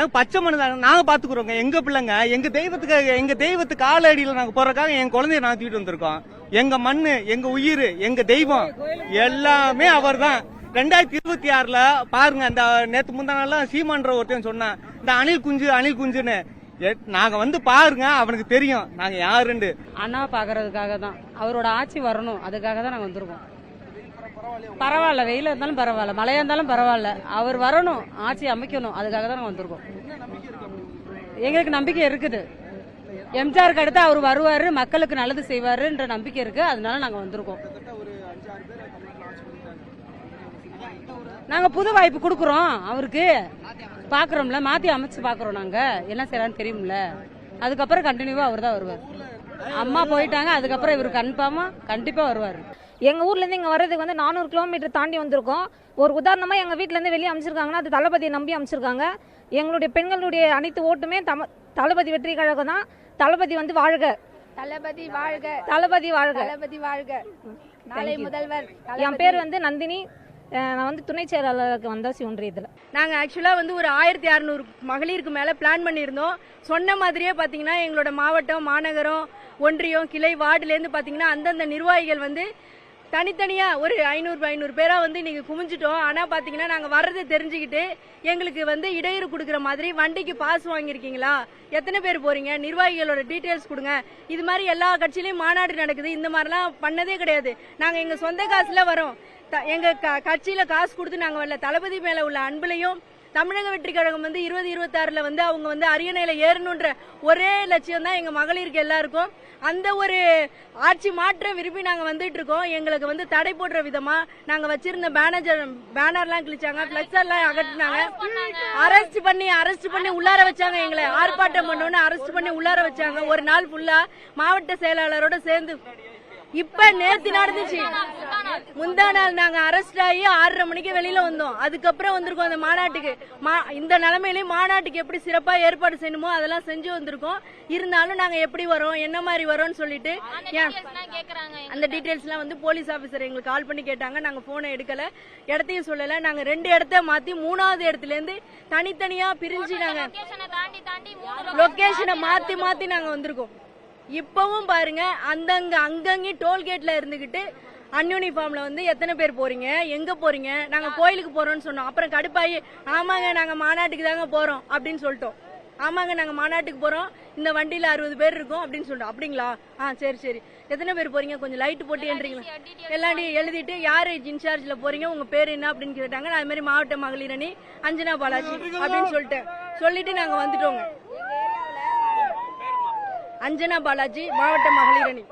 ஏன் பச்சை மனு தாங்க நாங்க பாத்துக்கிறோங்க. எங்க பிள்ளைங்க எங்க தெய்வத்துக்கு எங்க தெய்வத்துக்கு கால அடியில நாங்க போறதுக்காக என் குழந்தைய நான் தூக்கிட்டு வந்திருக்கோம். எங்க மண்ணு எங்க உயிர் எங்க தெய்வம் எல்லாமே அவர் தான் ரெண்டாயிரத்தி இருபத்தி ஆறுல பாருங்க அந்த நேத்து முந்தா நாள் சீமான்ற ஒருத்தன் சொன்னான். இந்த அணில் குஞ்சு அணில் குஞ்சுன்னு. எ- நாங்க வந்து பாருங்க அவனுக்கு தெரியும். நாங்க யாருண்டு அண்ணா பாக்குறதுக்காக தான் அவரோட ஆட்சி வரணும். அதுக்காக தான் நாங்க வந்திருக்கோம். பரவாயில்ல வெயில இருந்தாலும் பரவாயில்ல மழையா இருந்தாலும் பரவாயில்ல. அவர் வரணும் ஆட்சி அமைக்கணும் அதுக்காக தான் நாங்க வந்திருக்கோம். எங்களுக்கு நம்பிக்கை இருக்குது. எம்ஜிஆருக்கு அடுத்து அவர் வருவாரு மக்களுக்கு நல்லது செய்வாருன்ற நம்பிக்கை இருக்கு அதனால நாங்க வந்திருக்கோம். நாங்க புது வாய்ப்பு கொடுக்குறோம் அவருக்கு. பாக்குறோம்ல மாத்தி அமைச்சு பாக்குறோம் நாங்க. என்ன செய்யறான்னு தெரியும்ல. அதுக்கப்புறம் கண்டினியூவா அவர் தான் வருவார். அம்மா போயிட்டாங்க அதுக்கப்புறம் இவர் கன்ஃபார்மா கண்டிப்பா வருவார். எங்க ஊர்ல இருந்து இங்க வர்றதுக்கு வந்து நானூறு கிலோமீட்டர் தாண்டி வந்திருக்கோம். ஒரு உதாரணமா எங்க வீட்ல இருந்து வெளியே அமைச்சிருக்காங்கன்னா அது தளபதியை நம்பி அமைச்சிருக்காங்க. எங்களுடைய பெண்களுடைய அனைத்து ஓட்டுமே தம தளபதி வெற்றி கழகம் தான். தளபதி வந்து வாழ்க. தளபதி வாழ்க. தளபதி வாழ்க. தளபதி வாழ்க. நாளை Thank you. முதல்வர் என் பேர் வந்து நந்தினி. நான் வந்து துணை செயலாளருக்கு வந்தாசி ஒன்றியத்தில். நாங்கள் ஆக்சுவலாக வந்து ஒரு ஆயிரத்தி அறநூறு மகளிருக்கு மேலே பிளான் பண்ணியிருந்தோம். சொன்ன மாதிரியே பார்த்தீங்கன்னா எங்களோட மாவட்டம் மாநகரம் ஒன்றியம் கிளை வார்டுலேருந்து பார்த்தீங்கன்னா அந்தந்த நிர்வாகிகள் வந்து தனித்தனியாக ஒரு ஐநூறு ஐநூறு பேராக வந்து இன்னைக்கு குமிஞ்சிட்டோம். ஆனால் பார்த்தீங்கன்னா நாங்கள் வர்றதை தெரிஞ்சுக்கிட்டு எங்களுக்கு வந்து இடையூறு கொடுக்குற மாதிரி வண்டிக்கு பாஸ் வாங்கியிருக்கீங்களா? எத்தனை பேர் போறீங்க? நிர்வாகிகளோட டீட்டெயில்ஸ் கொடுங்க. இது மாதிரி எல்லா கட்சியிலையும் மாநாடு நடக்குது. இந்த மாதிரிலாம் பண்ணதே கிடையாது. நாங்கள் எங்கள் சொந்த காசில் வரோம். த- எங்க க- கட்சியில காசு கொடுத்து நாங்க வரல. தளபதி மேல உள்ள அன்புலையும் தமிழக வெற்றி கழகம் வந்து இருபது இருபத்தாறுல வந்து அவங்க வந்து அரியணையில ஏறணுன்ற ஒரே லட்சியம் தான் எங்க மகளிருக்கு எல்லாருக்கும். அந்த ஒரு ஆட்சி மாற்ற விரும்பி நாங்க வந்துட்டு இருக்கோம். எங்களுக்கு வந்து தடை போடுற விதமா நாங்க வச்சிருந்த பேனர் பேனர்லாம் கிழிச்சாங்க. பிளக்ஸ் எல்லாம் அகற்றினாங்க. அரெஸ்ட் பண்ணி அரெஸ்ட் பண்ணி உள்ளார வச்சாங்க எங்களை. ஆர்ப்பாட்டம் பண்ணோன்னு அரெஸ்ட் பண்ணி உள்ளார வச்சாங்க. ஒரு நாள் ஃபுல்லா மாவட்ட செயலாளரோட சேர்ந்து இப்ப நேத்து நடந்துச்சு. முந்தா நாள் நாங்க அரெஸ்ட் ஆகி ஆறரை மணிக்கு வெளியில வந்தோம். அதுக்கப்புறம் வந்திருக்கோம் அந்த மாநாட்டுக்கு. இந்த நிலைமையிலயும் மாநாட்டுக்கு எப்படி சிறப்பா ஏற்பாடு செய்யணுமோ அதெல்லாம் செஞ்சு வந்திருக்கோம். இருந்தாலும் நாங்க எப்படி வரோம் என்ன மாதிரி வரோம்னு சொல்லிட்டு அந்த டீடைல்ஸ் எல்லாம் வந்து போலீஸ் ஆபீசர் எங்களுக்கு கால் பண்ணி கேட்டாங்க. நாங்க போனை எடுக்கல. இடத்தையும் சொல்லல. நாங்க ரெண்டு இடத்த மாத்தி மூணாவது இடத்துல இருந்து தனித்தனியா பிரிஞ்சு நாங்க லொகேஷனை மாத்தி மாத்தி நாங்க வந்திருக்கோம். இப்பவும் பாருங்க அந்தங்க அங்கங்க டோல்கேட்ல இருந்துகிட்டு அன்யூனிஃபார்ம்ல வந்து எத்தனை பேர் போறீங்க? எங்க போறீங்க? நாங்க கோயிலுக்கு போறோம்னு சொன்னோம். அப்புறம் கடுப்பாயி ஆமாங்க நாங்க மாநாட்டுக்கு தாங்க போறோம் அப்படின்னு சொல்லிட்டோம். ஆமாங்க நாங்க மாநாட்டுக்கு போறோம். இந்த வண்டியில அறுபது பேர் இருக்கோம் அப்படின்னு சொல்லிட்டோம். அப்படிங்களா? ஆ சரி சரி. எத்தனை பேர் போறீங்க? கொஞ்சம் லைட் போட்டு ஏன்றீங்களா எல்லாம் எழுதிட்டு யாரு இன்சார்ஜ்ல போறீங்க? உங்க பேர் என்ன அப்படின்னு கேட்டாங்க. நான் அது மாதிரி மாவட்ட மகளிர் அணி அஞ்சனா பாலாஜி அப்படின்னு சொல்லிட்டேன். சொல்லிட்டு நாங்க வந்துட்டோங்க. அஞ்சனா பாலாஜி மாவட்ட மகளிர் அணி